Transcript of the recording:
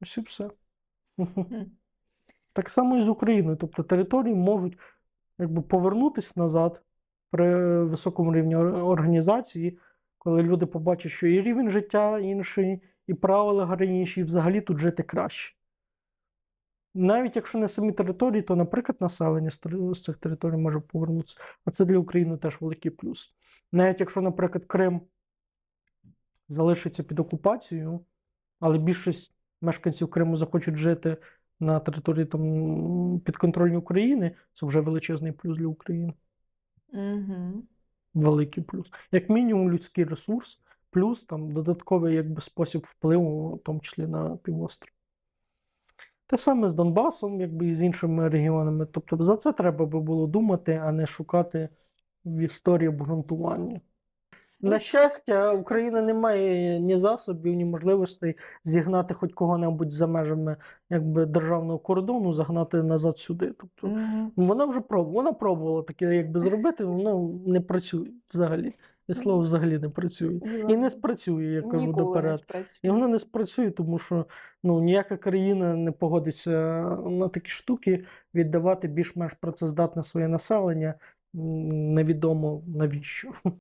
Ось і все. Так само і з Україною. Тобто території можуть якби, повернутися назад при високому рівні організації, коли люди побачать, що і рівень життя інший, і правила гри інші, і взагалі тут жити краще. Навіть якщо не самі території, то, наприклад, населення з цих територій може повернутися. А це для України теж великий плюс. Навіть якщо, наприклад, Крим залишиться під окупацією, але більшість мешканців Криму захочуть жити на території там, підконтрольній України, це вже величезний плюс для України. Угу. Великий плюс. Як мінімум, людський ресурс, плюс там додатковий якби, спосіб впливу, в тому числі на півострів. Те саме з Донбасом, якби і з іншими регіонами. Тобто за це треба би було думати, а не шукати в історії обґрунтування. На щастя, Україна не має ні засобів, ні можливостей зігнати хоч кого-небудь за межами якби, державного кордону, загнати назад сюди. Тобто, Угу. вона вже пробувала, вона пробувала таке якби зробити, воно не працює взагалі. І слово взагалі не працює. І не спрацює, я кажу доперед. І воно не спрацює, тому що ну, ніяка країна не погодиться на такі штуки віддавати більш-менш працездатне своє населення. Невідомо навіщо.